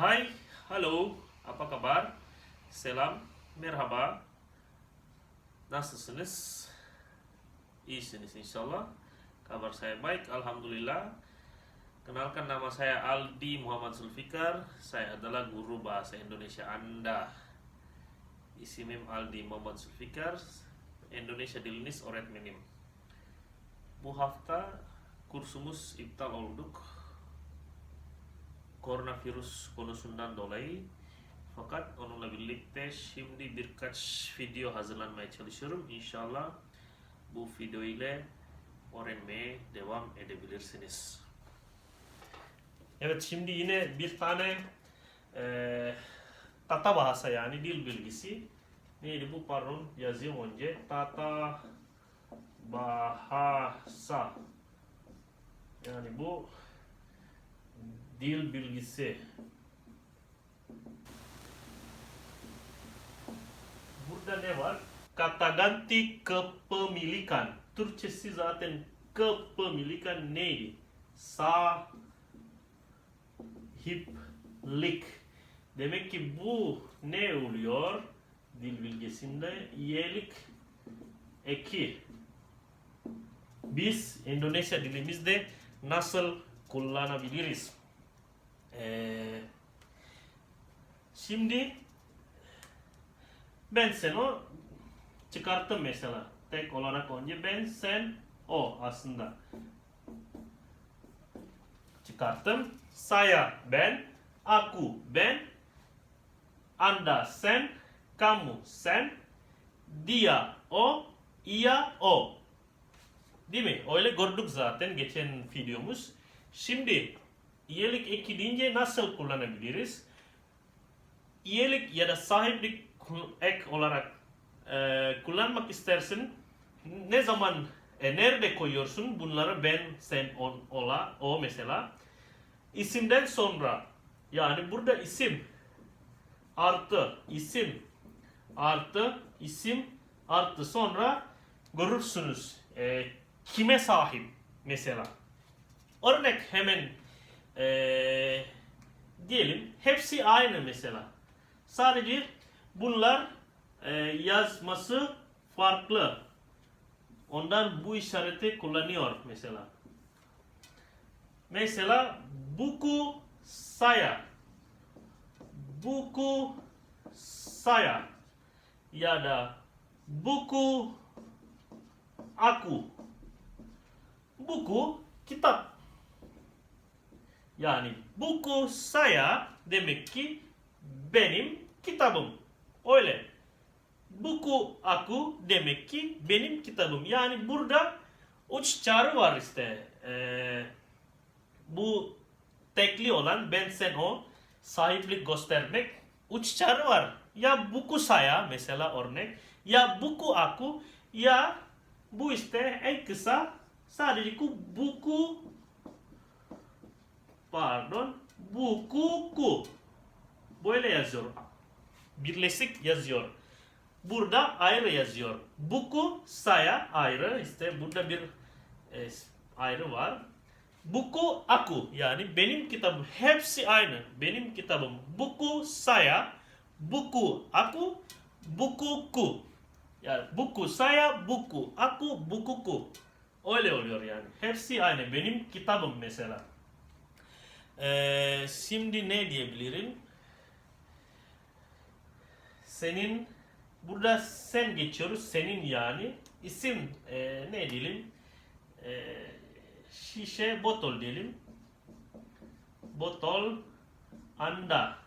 Hai, halo, apa kabar? Selam, merhaba. Nasılsınız? İyisiniz inşallah. Kabar saya baik, alhamdulillah. Kenalkan nama saya Aldi Muhammad Zulfikar. Saya adalah guru bahasa Indonesia Anda. İsmim Aldi Muhammad Zulfikar. Indonesia Diliniz Öğretmenim. Bu hafta kursumuz iptal olduk. Koronavirüs konusundan dolayı. Fakat onunla birlikte şimdi birkaç video hazırlanmaya çalışıyorum. İnşallah bu video ile öğrenmeye devam edebilirsiniz. Evet şimdi yine bir tane eee tata bahasa yani dil bilgisi. Neydi bu pardon yazayım önce. Tata bahasa. Yani bu dil bilgisi. Burada ne var? Kata ganti kepemilikan. Türkçesi zaten kepemilikan neydi? Sahiplik. Demek ki bu ne oluyor? Dil bilgisinde iyilik eki. Biz Indonesia dilimizde nasıl kullanabiliriz? Ee, şimdi ben sen o çıkarttım mesela. Tek olarak önce ben sen o aslında. Çıkarttım. Saya ben, aku ben, anda sen, kamu sen, dia o, ia o. Değil mi? Öyle gördük zaten geçen videomuz. Şimdi iyilik eki deyince nasıl kullanabiliriz? İyilik ya da sahiplik ek olarak e, kullanmak istersin. Ne zaman, e, nerede koyuyorsun bunları ben, sen, on, ola, o mesela. İsimden sonra yani burada isim artı isim artı isim artı sonra görürsünüz e, kime sahip mesela. Örnek hemen e, diyelim hepsi aynı mesela. Sadece bunlar e, yazması farklı. Ondan bu işareti kullanıyor mesela. Mesela buku saya. Buku saya. Ya da buku aku. Buku kitap. Yani buku saya demek ki benim kitabım. Öyle. Buku aku demek ki benim kitabım. Yani burada uç çağrı var işte. Ee, bu tekli olan ben sen o sahiplik göstermek uç çağrı var. Ya buku saya mesela örnek ya buku aku ya bu işte en kısa sadece ku buku pardon bukuku böyle yazıyor. Birleşik yazıyor. Burada ayrı yazıyor. Buku saya ayrı işte burada bir e, ayrı var. Buku aku yani benim kitabım hepsi aynı. Benim kitabım buku saya, buku aku, bukuku. Yani buku saya, buku aku, bukuku. Öyle oluyor yani. Hepsi aynı. Benim kitabım mesela. Ee, şimdi ne diyebilirim? Senin burada sen geçiyoruz. Senin yani isim e, ne diyelim? E, şişe botol diyelim. Botol anda.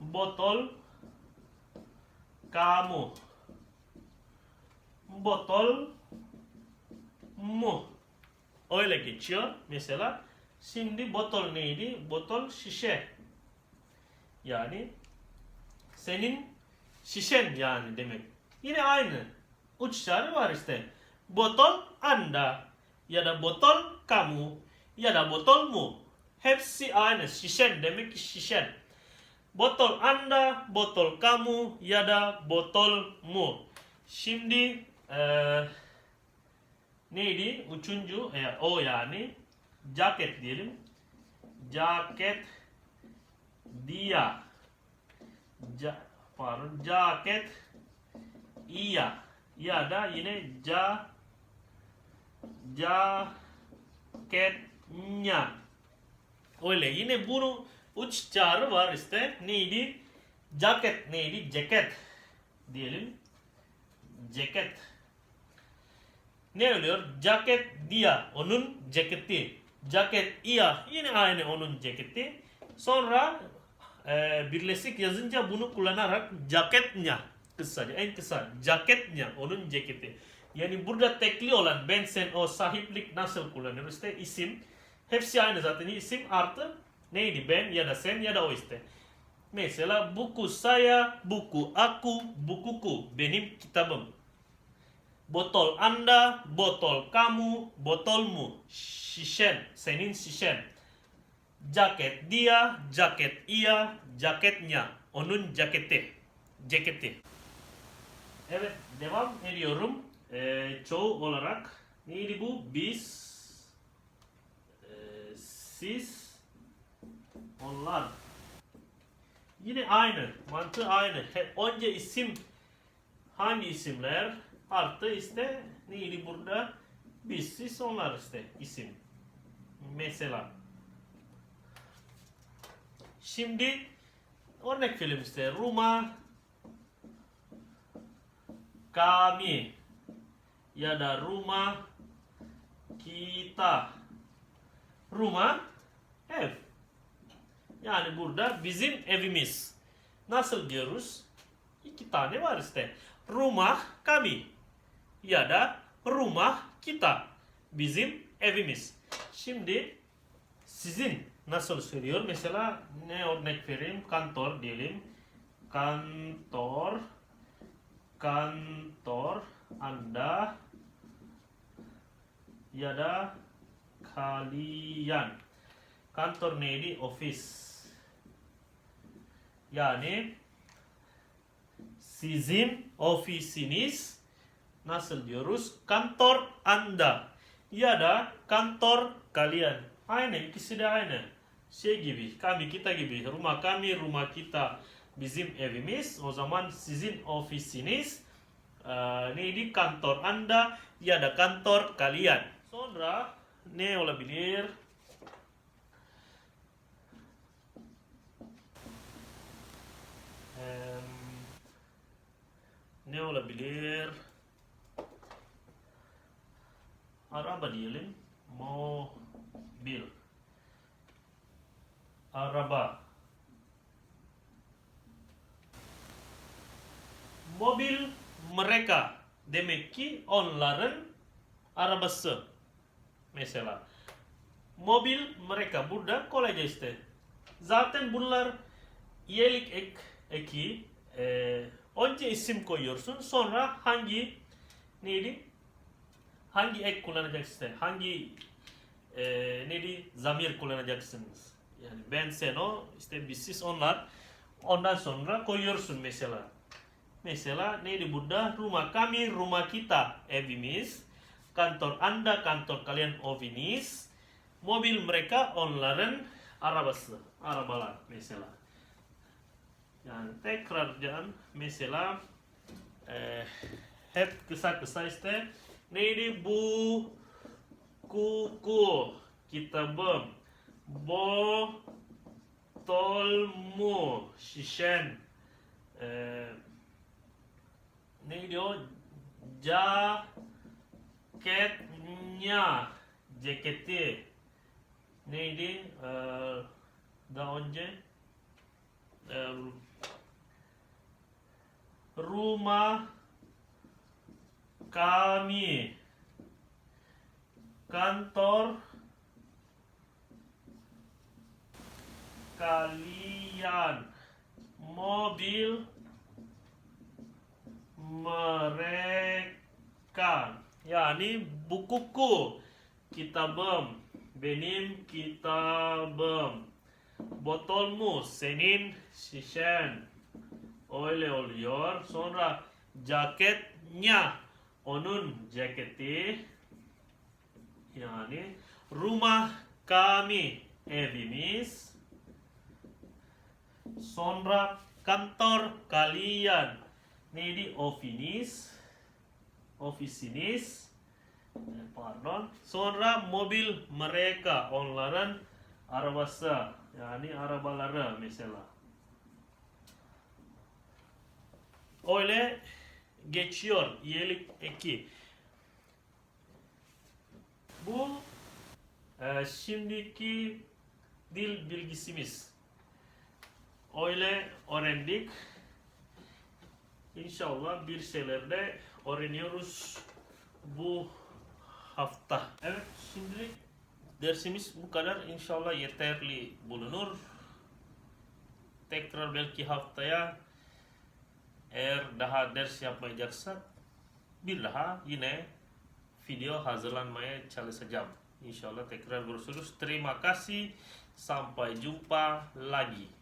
Botol kamu. Botol mu. Öyle geçiyor mesela. Şimdi botol neydi? Botol şişe. Yani senin şişen yani demek. Yine aynı. Uçları var işte. Botol anda ya da botol kamu ya da botol mu. Hepsi aynı. Şişen demek ki şişen. Botol anda, botol kamu ya da botol mu. Şimdi eee neydi? Üçüncü e, o yani ceket diyelim. Jaket dia. Ja, pardon, jaket iya. Ya da yine ja jaketnya. Öyle yine bunu uç çağrı var işte. Neydi? Jacket neydi? Ceket diyelim. Ceket. Ne oluyor? Jacket dia. Onun ceketi. Jacket iya. Yine aynı onun ceketi. Sonra e, birleşik yazınca bunu kullanarak ceketnya kısaca en kısa ceketnya onun ceketi. Yani burada tekli olan ben sen o sahiplik nasıl kullanıyoruz işte isim hepsi aynı zaten isim artı neydi ben ya da sen ya da o işte. Mesela buku saya, buku aku, bukuku benim kitabım. Botol anda, botol kamu, botolmu. Şişen, senin şişen. Jaket dia, jaket ia, jaketnya. Onun ceketi. Ceketi. Evet, devam ediyorum. Ee, çoğu olarak neydi bu? Biz, e, siz, onlar. Yine aynı, mantığı aynı. Hep önce isim, hangi isimler? Artı işte neydi burada? Biz, siz, onlar işte isim. Mesela. Şimdi örnek film işte. Rumah kami ya da rumah kita. Rumah ev. Yani burada bizim evimiz. Nasıl diyoruz? İki tane var işte. Rumah kami ya da rumah kita. Bizim evimiz. Şimdi sizin nasıl söylüyor? Mesela ne örnek vereyim? Kantor diyelim. Kantor kantor Anda ya da kalian. Kantor neydi? Ofis. Yani sizin ofisiniz nasıl diyoruz? Kantor Anda ya da kantor kalian. Aynı ikisi de aynı. Şey gibi kami kita gibi rumah kami rumah kita bizim evimiz. O zaman sizin ofisiniz eee, neydi kantor anda ya da kantor kalian. Sonra ne olabilir? Em, ne olabilir? Araba diyelim. Mobil. Araba. Mobil mereka. Demek ki onların arabası. Mesela. Mobil mereka. Burada kolayca işte. Zaten bunlar iyilik ek, eki. Ee, önce isim koyuyorsun. Sonra hangi neydi? Hangi ek kullanacaksın işte? Hangi e, neydi? Zamir kullanacaksınız. Yani ben, sen, o, işte biz, siz, onlar. Ondan sonra koyuyorsun mesela. Mesela neydi burada? Rumah kami, rumah kita, evimiz. Kantor anda, kantor kalian, ofiniz. Mobil mereka, onların arabası. Arabalar mesela. Yani tekrardan mesela eh, hep kısa-kısa işte neydi bu kuku kitabım botolmu şişen eh, neydi o jaketnya ceketi neydi Ee, daha önce Ee, rumah kami. Kantor. Kalian. Mobil. Mereka. Yani bukuku. Kitabım benim kitabım botolmu senin şişen öyle oluyor sonra jaketnya onun ceketi yani rumah kami evimiz Sonra kantor kalian. Neydi? Office. Office Eh, Pardon. Sonra mobil mereka onların arabası. Yani arabaları mesela. Öyle geçiyor. İyilik eki. Bu e, şimdiki dil bilgisimiz. Öyle öğrendik. İnşallah bir şeylerde öğreniyoruz bu hafta. Evet şimdi dersimiz bu kadar. İnşallah yeterli bulunur. Tekrar belki haftaya eğer daha ders yapmayacaksak bir daha yine video hazırlanmaya çalışacağım. İnşallah tekrar görüşürüz. Terima kasih. Sampai jumpa lagi.